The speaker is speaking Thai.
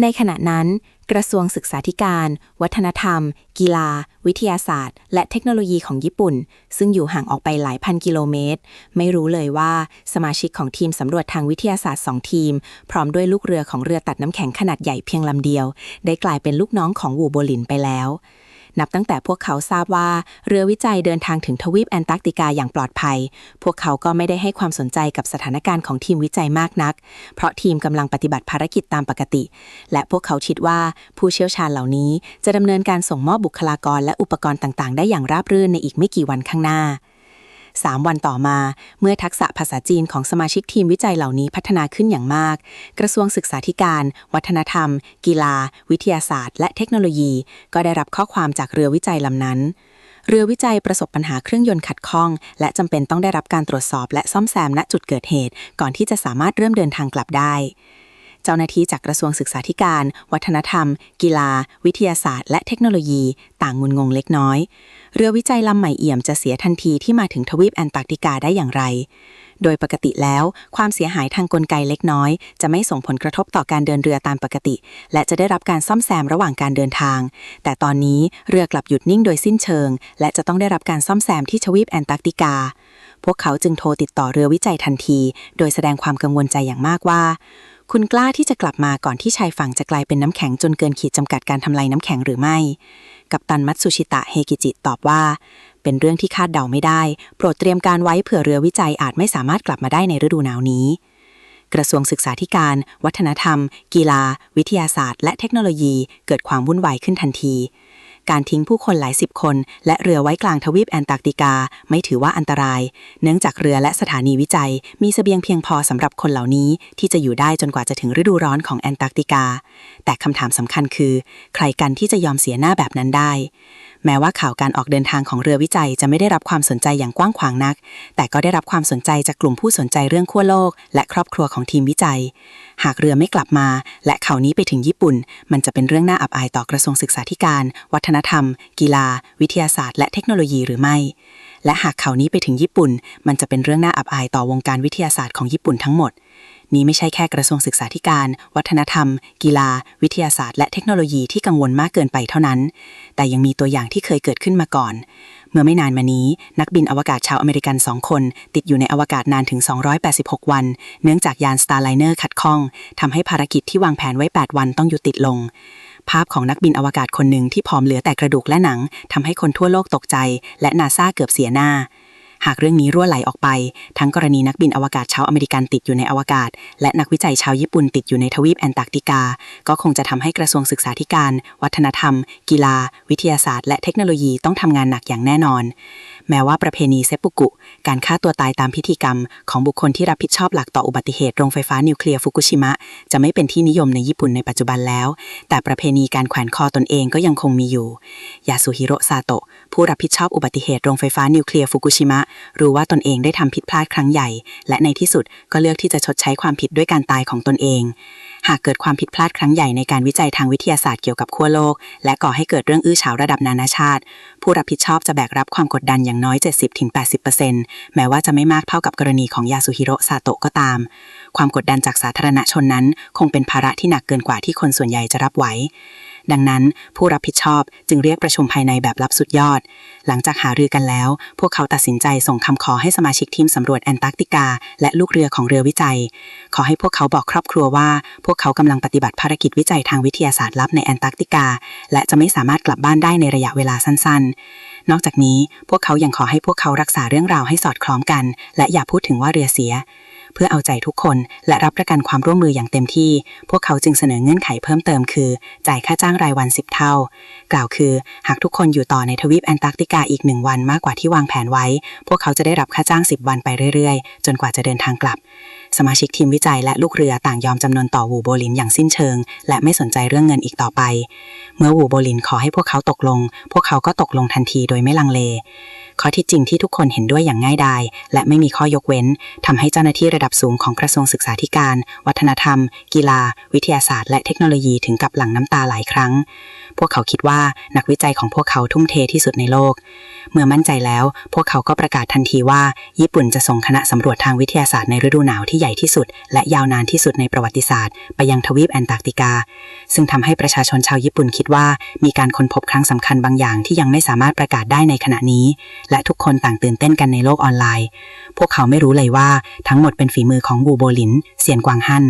ในขณะนั้น กระทรวงศึกษาธิการ วัฒนธรรม กีฬา วิทยาศาสตร์ และเทคโนโลยีของญี่ปุ่น ซึ่งอยู่ห่างออกไปหลายพันกิโลเมตร ไม่รู้เลยว่าสมาชิกของทีมสำรวจทางวิทยาศาสตร์สองทีม พร้อมด้วยลูกเรือของเรือตัดน้ำแข็งขนาดใหญ่เพียงลำเดียว ได้กลายเป็นลูกน้องของวูโบลินไปแล้ว นับตั้งแต่พวกเขาทราบว่าเรือวิจัยเดินทางถึงทวีปแอนตาร์กติกาอย่างปลอดภัย พวกเขาก็ไม่ได้ให้ความสนใจกับสถานการณ์ของทีมวิจัยมากนัก เพราะทีมกำลังปฏิบัติภารกิจตามปกติ และพวกเขาคิดว่าผู้เชี่ยวชาญเหล่านี้จะดำเนินการส่งมอบบุคลากรและอุปกรณ์ต่างๆ ได้อย่างราบรื่นในอีกไม่กี่วันข้างหน้า 3 วันต่อมา เมื่อทักษะภาษาจีนของสมาชิกทีมวิจัยเหล่านี้พัฒนาขึ้นอย่างมาก กระทรวงศึกษาธิการ วัฒนธรรม กีฬา วิทยาศาสตร์ และเทคโนโลยี ก็ได้รับข้อความจากเรือวิจัยลำนั้นเรือวิจัยประสบปัญหาเครื่องยนต์ขัดข้อง และจำเป็นต้องได้รับการตรวจสอบและซ่อมแซมณจุดเกิดเหตุ ก่อนที่จะสามารถเริ่มเดินทางกลับได้ เจ้าหน้าที่จากกระทรวงศึกษาธิการ วัฒนธรรม กีฬา วิทยาศาสตร์ และเทคโนโลยี ต่างงุนงงเล็กน้อย เรือวิจัยลำใหม่เอี่ยมจะเสียทันทีที่มาถึงทวีปแอนตาร์กติกาได้อย่างไร โดยปกติแล้ว ความเสียหายทางกลไกเล็กน้อย จะไม่ส่งผลกระทบต่อการเดินเรือตามปกติ และจะได้รับการซ่อมแซมระหว่างการเดินทาง แต่ตอนนี้เรือกลับหยุดนิ่งโดยสิ้นเชิง และจะต้องได้รับการซ่อมแซมที่ทวีปแอนตาร์กติกาพวกเขาจึงโทรติดต่อเรือวิจัยทันที โดยแสดงความกังวลใจอย่างมากว่า คุณกล้าที่จะกลับมาก่อนที่ชายฝั่งจะกลายเป็นน้ำแข็งจนเกินขีดจำกัดการทำลายน้ำแข็งหรือไม่ กัปตันมัตสุชิตะเฮกิจิตอบว่า เป็นเรื่องที่คาดเดาไม่ได้ โปรดเตรียมการไว้เผื่อเรือวิจัยอาจไม่สามารถกลับมาได้ในฤดูหนาวนี้ กระทรวงศึกษาธิการ วัฒนธรรม กีฬา วิทยาศาสตร์ และเทคโนโลยี เกิดความวุ่นวายขึ้นทันที การทิ้งผู้คนหลายสิบคน และเรือไว้กลางทวีปแอนตาร์กติกา ไม่ถือว่าอันตราย เนื่องจากเรือและสถานีวิจัย มีเสบียงเพียงพอสำหรับคนเหล่านี้ ที่จะอยู่ได้จนกว่าจะถึงฤดูร้อนของแอนตาร์กติกา แต่คำถามสำคัญคือ ใครกันที่จะยอมเสียหน้าแบบนั้นได้แม้ว่าข่าวการออกเดินทางของเรือวิจัยจะไม่ได้รับความสนใจอย่างกว้างขวางนัก แต่ก็ได้รับความสนใจจากกลุ่มผู้สนใจเรื่องขั้วโลก และครอบครัวของทีมวิจัยหากเรือไม่กลับมา และข่าวนี้ไปถึงญี่ปุ่น มันจะเป็นเรื่องน่าอับอายต่อกระทรวงศึกษาธิการ วัฒนธรรม กีฬา วิทยาศาสตร์ และเทคโนโลยีหรือไม่ และหากข่าวนี้ไปถึงญี่ปุ่น มันจะเป็นเรื่องน่าอับอายต่อวงการวิทยาศาสตร์ของญี่ปุ่นทั้งหมด นี้ไม่ใช่แค่กระทรวงศึกษาธิการ วัฒนธรรม กีฬา วิทยาศาสตร์ และเทคโนโลยีที่กังวลมากเกินไปเท่านั้น แต่ยังมีตัวอย่างที่เคยเกิดขึ้นมาก่อน เมื่อไม่นานมานี้ นักบินอวกาศชาวอเมริกันสองคน ติดอยู่ในอวกาศนานถึง 286 วัน เนื่องจากยาน Starliner ขัดข้องทำให้ภารกิจที่วางแผนไว้ 8 วันต้องยุติลงภาพของนักบินอวกาศคนหนึ่งที่ผอมเหลือแต่กระดูกและหนังทำให้คนทั่วโลกตกใจ และนาซาเกือบเสียหน้า หากเรื่องนี้รั่วไหลออกไป ทั้งกรณีนักบินอวกาศชาวอเมริกันติดอยู่ในอวกาศ และนักวิจัยชาวญี่ปุ่นติดอยู่ในทวีปแอนตาร์กติกา ก็คงจะทำให้กระทรวงศึกษาธิการ วัฒนธรรม กีฬา วิทยาศาสตร์ และเทคโนโลยีต้องทำงานหนักอย่างแน่นอน แม้ว่าประเพณีเซปุกุ การฆ่าตัวตายตามพิธีกรรม ของบุคคลที่รับผิดชอบหลักต่ออุบัติเหตุโรงไฟฟ้านิวเคลียร์ฟุกุชิมะจะไม่เป็นที่นิยมในญี่ปุ่นในปัจจุบันแล้ว แต่ประเพณีการแขวนคอตนเองก็ยังคงมีอยู่ยาสุฮิโรซาโตะผู้รับผิดชอบอุบัติเหตุโรงไฟฟ้านิวเคลียร์ฟุกุชิมะรู้ว่าตนเองได้ทำผิดพลาดครั้งใหญ่ และในที่สุดก็เลือกที่จะชดใช้ความผิดด้วยการตายของตนเอง หากเกิดความผิดพลาดครั้งใหญ่ในการวิจัยทางวิทยาศาสตร์เกี่ยวกับขั้วโลก และก่อให้เกิดเรื่องอื้อฉาวระดับนานาชาติ ผู้รับผิดชอบจะแบกรับความกดดันอย่างน้อย 70-80%แม้ว่าจะไม่มากเท่ากับกรณีของยาสุฮิโรซาโตะก็ตาม ความกดดันจากสาธารณชนนั้น คงเป็นภาระที่หนักเกินกว่าที่คนส่วนใหญ่จะรับไหว ดังนั้นผู้รับผิดชอบจึงเรียกประชุมภายในแบบลับสุดยอด หลังจากหารือกันแล้ว พวกเขาตัดสินใจส่งคำขอให้สมาชิกทีมสำรวจแอนตาร์กติกา และลูกเรือของเรือวิจัย ขอให้พวกเขาบอกครอบครัวว่า พวกเขากำลังปฏิบัติภารกิจวิจัยทางวิทยาศาสตร์ลับในแอนตาร์กติกา และจะไม่สามารถกลับบ้านได้ในระยะเวลาสั้น ๆ นอกจากนี้พวกเขายังขอให้พวกเขารักษาเรื่องราวให้สอดคล้องกัน และอย่าพูดถึงว่าเรือเสีย เพื่อเอาใจทุกคนและรับประกันความร่วมมืออย่างเต็มที่ พวกเขาจึงเสนอเงื่อนไขเพิ่มเติมคือ จ่ายค่าจ้างรายวัน 10 เท่า กล่าวคือ หากทุกคนอยู่ต่อในทวีปแอนตาร์กติกาอีกหนึ่งวันมากกว่าที่วางแผนไว้ พวกเขาจะได้รับค่าจ้าง 10 วันไปเรื่อยๆ จนกว่าจะเดินทางกลับ สมาชิกทีมวิจัยและลูกเรือต่างยอมจำนนต่อวูโบลินอย่างสิ้นเชิง และไม่สนใจเรื่องเงินอีกต่อไป เมื่อวูโบลินขอให้พวกเขาตกลง พวกเขาก็ตกลงทันทีโดยไม่ลังเล ข้อที่จริงที่ทุกคนเห็นด้วยอย่างง่ายดายและไม่มีข้อยกเว้นทำให้เจ้าหน้าที่ระดับสูงของกระทรวงศึกษาธิการ วัฒนธรรม กีฬา วิทยาศาสตร์ และเทคโนโลยีถึงกับหลั่งน้ำตาหลายครั้ง พวกเขาคิดว่านักวิจัยของพวกเขาทุ่มเทที่สุดในโลก เมื่อมั่นใจแล้ว พวกเขาก็ประกาศทันทีว่า ญี่ปุ่นจะส่งคณะสำรวจทางวิทยาศาสตร์ในฤดูหนาวที่หญ่ที่สุด และยาวนานที่สุดในประวัติศาสตร์ ไปยังทวีปแอนตาร์กติกา ซึ่งทำให้ประชาชนชาวญี่ปุ่นคิดว่า มีการค้นพบครั้งสำคัญบางอย่างที่ยังไม่สามารถประกาศได้ในขณะนี้ และทุกคนต่างตื่นเต้นกันในโลกออนไลน์ พวกเขาไม่รู้เลยว่าทั้งหมดเป็นฝีมือของวูโบลิน เซียนกวางฮั่น